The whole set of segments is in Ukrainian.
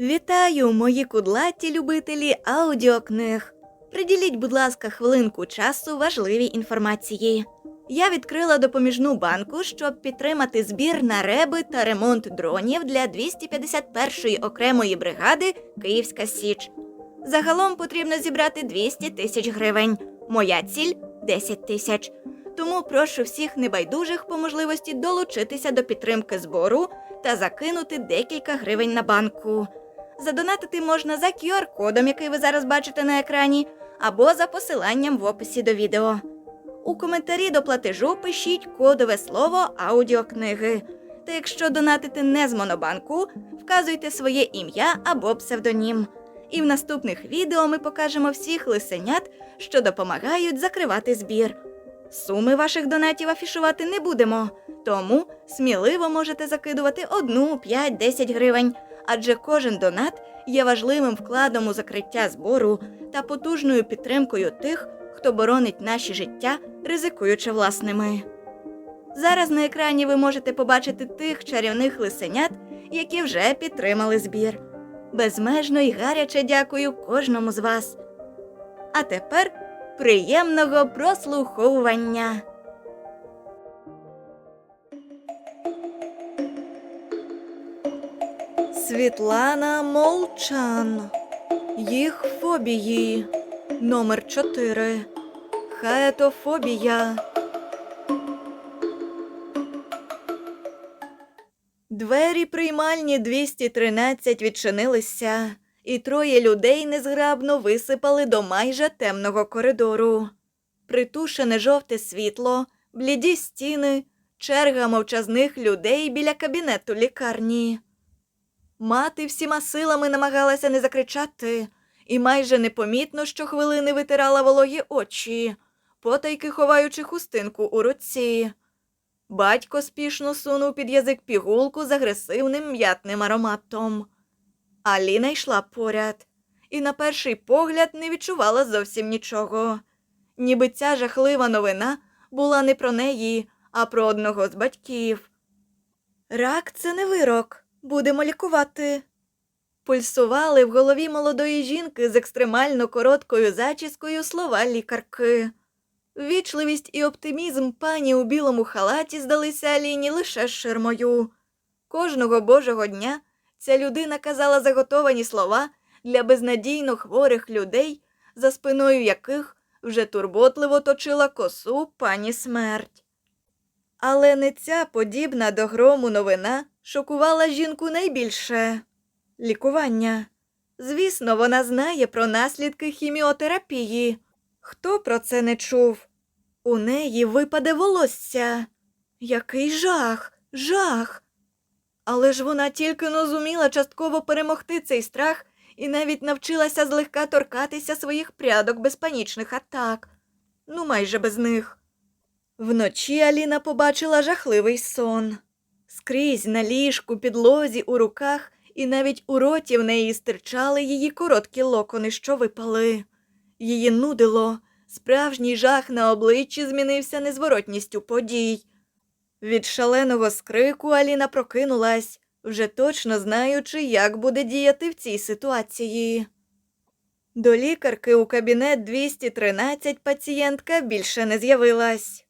Вітаю, мої кудлаті любителі аудіокниг. Приділіть, будь ласка, хвилинку часу важливій інформації. Я відкрила допоміжну банку, щоб підтримати збір на реби та ремонт дронів для 251-ї окремої бригади Київська Січ. Загалом потрібно зібрати 200 тисяч гривень. Моя ціль 10 тисяч. Тому прошу всіх небайдужих по можливості долучитися до підтримки збору та закинути декілька гривень на банку. Задонатити можна за QR-кодом, який ви зараз бачите на екрані, або за посиланням в описі до відео. У коментарі до платежу пишіть кодове слово аудіокниги. Та якщо донатити не з монобанку, вказуйте своє ім'я або псевдонім. І в наступних відео ми покажемо всіх лисенят, що допомагають закривати збір. Суми ваших донатів афішувати не будемо, тому сміливо можете закидувати одну, 5, 10 гривень, адже кожен донат є важливим вкладом у закриття збору та потужною підтримкою тих, хто боронить наші життя, ризикуючи власними. Зараз на екрані ви можете побачити тих чарівних лисенят, які вже підтримали збір. Безмежно і гаряче дякую кожному з вас. А тепер приємного прослуховування. Світлана Молчан. Їх фобії. Номер 4. Хаетофобія. Двері приймальні 213 відчинилися, і троє людей незграбно висипали до майже темного коридору. Притушене жовте світло, бліді стіни, черга мовчазних людей біля кабінету лікарні. Мати всіма силами намагалася не закричати, і майже непомітно щохвилини витирала вологі очі, потайки ховаючи хустинку у руці. Батько спішно сунув під язик пігулку з агресивним м'ятним ароматом. Аліна йшла поряд і на перший погляд не відчувала зовсім нічого. Ніби ця жахлива новина була не про неї, а про одного з батьків. Рак це не вирок. Будемо лікувати. Пульсували в голові молодої жінки з екстремально короткою зачіскою слова лікарки. Вічливість і оптимізм пані у білому халаті здалися Аліні лише ширмою. Кожного божого дня ця людина казала заготовані слова для безнадійно хворих людей, за спиною яких вже турботливо точила косу пані смерть. Але не ця подібна до грому новина шокувала жінку найбільше лікування. Звісно, вона знає про наслідки хіміотерапії. Хто про це не чув? У неї випаде волосся. Який жах, жах. Але ж вона тільки но зуміла частково перемогти цей страх і навіть навчилася злегка торкатися своїх прядок без панічних атак. Ну, майже без них. Вночі Аліна побачила жахливий сон. Скрізь на ліжку, підлозі, у руках і навіть у роті в неї стирчали її короткі локони, що випали. Її нудило, справжній жах на обличчі змінився незворотністю подій. Від шаленого скрику Аліна прокинулась, вже точно знаючи, як буде діяти в цій ситуації. До лікарки у кабінет 213 пацієнтка більше не з'явилась.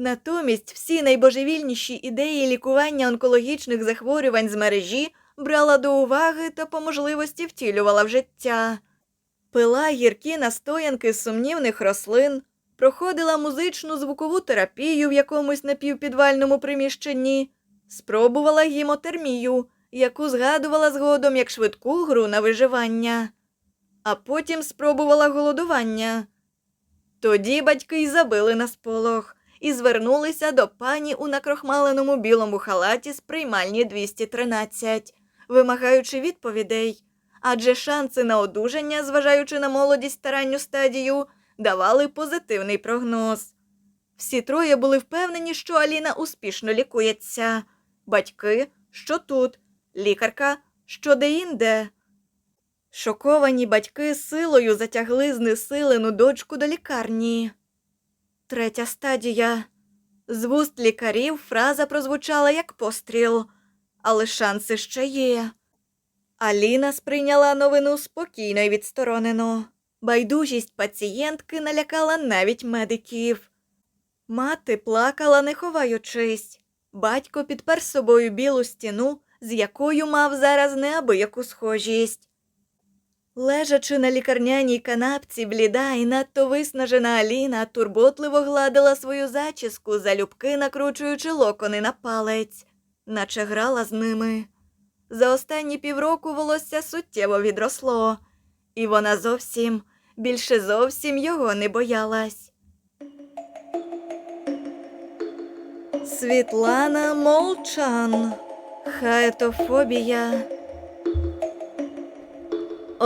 Натомість всі найбожевільніші ідеї лікування онкологічних захворювань з мережі брала до уваги та по можливості втілювала в життя. Пила гіркі настоянки з сумнівних рослин, проходила музичну звукову терапію в якомусь напівпідвальному приміщенні, спробувала гімотермію, яку згадувала згодом як швидку гру на виживання, а потім спробувала голодування. Тоді батьки й забили на сполох і звернулися до пані у накрохмаленому білому халаті з приймальні 213, вимагаючи відповідей, адже шанси на одужання, зважаючи на молодість та ранню стадію, давали позитивний прогноз. Всі троє були впевнені, що Аліна успішно лікується. Батьки, що тут, лікарка, що де-інде. Шоковані батьки силою затягли знесилену дочку до лікарні. Третя стадія. З вуст лікарів фраза прозвучала як постріл, але шанси ще є. Аліна сприйняла новину спокійно і відсторонено. Байдужість пацієнтки налякала навіть медиків. Мати плакала, не ховаючись. Батько підпер собою білу стіну, з якою мав зараз неабияку схожість. Лежачи на лікарняній канапці, бліда і надто виснажена Аліна турботливо гладила свою зачіску, залюбки накручуючи локони на палець, наче грала з ними. За останні півроку волосся суттєво відросло, і вона зовсім, більше зовсім його не боялась. Світлана Молчан. Хаетофобія.